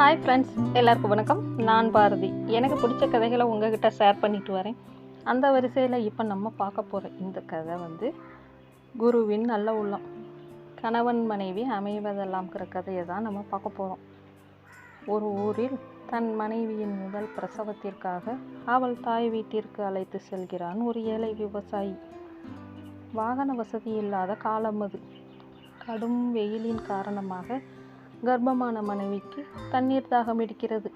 Hi friends எல்லாருக்கும் வணக்கம். நான் பாரதி. எனக்கு பிடிச்ச கதைகளை உங்ககிட்ட ஷேர் பண்ணிட்டு வரேன். அந்த வரிசையில் இப்போ நம்ம பார்க்க போகிற இந்த கதை வந்து குருவின் நல்ல உள்ளம் கணவன் மனைவி அமைவதெல்லாம்ங்கிற கதையை தான் நம்ம பார்க்க போகிறோம் ஒரு ஊரில் தன் மனைவியின் முதல் பிரசவத்திற்காக அவள் தாய் வீட்டிற்கு அழைத்து செல்கிறான் ஒரு ஏழை விவசாயி. வாகன வசதி இல்லாத காலம் அது. கடும் வெயிலின் காரணமாக கர்ப்பமான மனைவிக்கு தண்ணீர் தாகம் எடுக்கிறது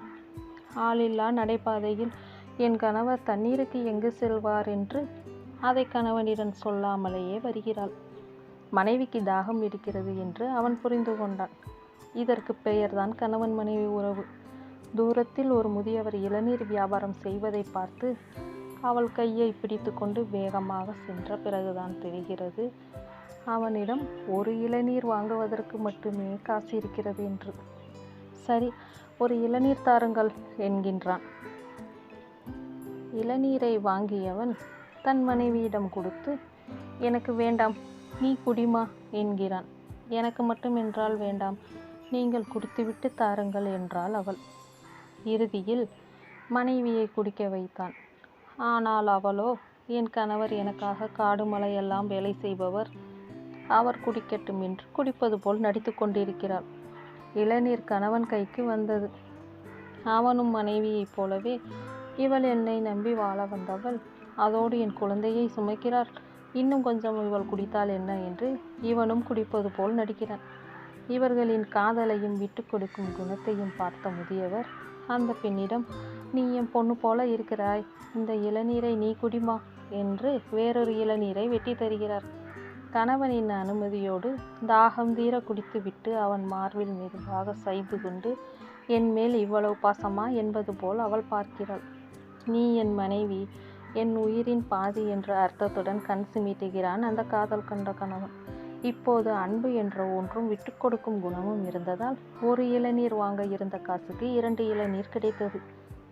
ஆளில்லா நடைபாதையில் என் கணவர் தண்ணீருக்கு எங்கு செல்வார் என்று அதை கணவனிடம் சொல்லாமலேயே வருகிறாள். மனைவிக்கு தாகம் இருக்கிறது என்று அவன் புரிந்து கொண்டான். இதற்கு பெயர்தான் கணவன் மனைவி உறவு. தூரத்தில் ஒரு முதியவர் இளநீர் வியாபாரம் செய்வதை பார்த்து அவள் கையை பிடித்துக்கொண்டு வேகமாக சென்ற பிறகுதான் தெரிகிறது அவனிடம் ஒரு இளநீர் வாங்குவதற்கு மட்டுமே காசு இருக்கிறது என்று. சரி ஒரு இளநீர் தாருங்கள் என்கின்றான். இளநீரை வாங்கியவன் தன் மனைவியிடம் கொடுத்து எனக்கு வேண்டாம் நீ குடிமா என்கிறான். எனக்கு மட்டும் என்றால் வேண்டாம் நீங்கள் குடித்துவிட்டு தாருங்கள் என்றாள் அவள். இறுதியில் மனைவியை குடிக்க வைத்தான். ஆனால் அவளோ என் கணவர் எனக்காக காடு மலையெல்லாம் வேலை செய்பவர் அவர் குடிக்கட்டும் என்று குடிப்பது போல் நடித்து கொண்டிருக்கிறாள் இளநீர் கணவன் கைக்கு வந்தது. அவனும் மனைவியைப் போலவே இவள் என்னை நம்பி வாழ வந்தவள். அதோடு என் குழந்தையை சுமைக்கிறாள் இன்னும் கொஞ்சம் இவள் குடித்தால் என்ன என்று இவனும் குடிப்பது போல் நடிக்கிறான். இவர்களின் காதலையும் விட்டு கொடுக்கும் குணத்தையும் பார்த்த முதியவர் அந்த பெண்ணிடம் நீ என் பொண்ணு போல இருக்கிறாய். இந்த இளநீரை நீ குடிமா என்று வேறொரு இளநீரை வெட்டி தருகிறார். கணவனின் அனுமதியோடு தாகம் தீர குடித்துவிட்டு அவன் மார்பில் மெதுவாக செய்து கொண்டு என் மேல் இவ்வளவு பாசமா? என்பது போல் அவள் பார்க்கிறாள். நீ என் மனைவி என் உயிரின் பாதி என்ற அர்த்தத்துடன் கண் சிமிட்டுகிறான் அந்த காதல் கண்ட கணவன். இப்போது அன்பு என்ற ஒன்றும் விட்டு கொடுக்கும் குணமும் இருந்ததால் ஒரு இளநீர் வாங்க இருந்த காசுக்கு இரண்டு இளநீர் கிடைத்தது.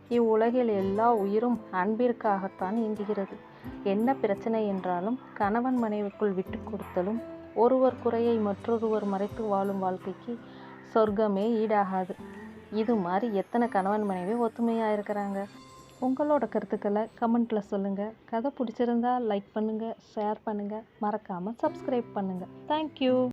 இவ்வுலகில் எல்லா உயிரும் அன்பிற்காகத்தான் இயங்குகிறது என்ன பிரச்சனை என்றாலும் கணவன் மனைவிக்குள் விட்டு கொடுத்தலும் ஒருவர் குறையை மற்றொருவர் மறைத்து வாழும் வாழ்க்கைக்கு சொர்க்கமே ஈடாகாது. இது மாதிரி எத்தனை கணவன் மனைவி ஒத்துமையாக இருக்கிறாங்க? உங்களோட கருத்துக்களை கமெண்ட்டில் சொல்லுங்கள் கதை பிடிச்சிருந்தா லைக் பண்ணுங்கள் ஷேர் பண்ணுங்கள் மறக்காமல் சப்ஸ்கிரைப் பண்ணுங்கள் தேங்க்யூ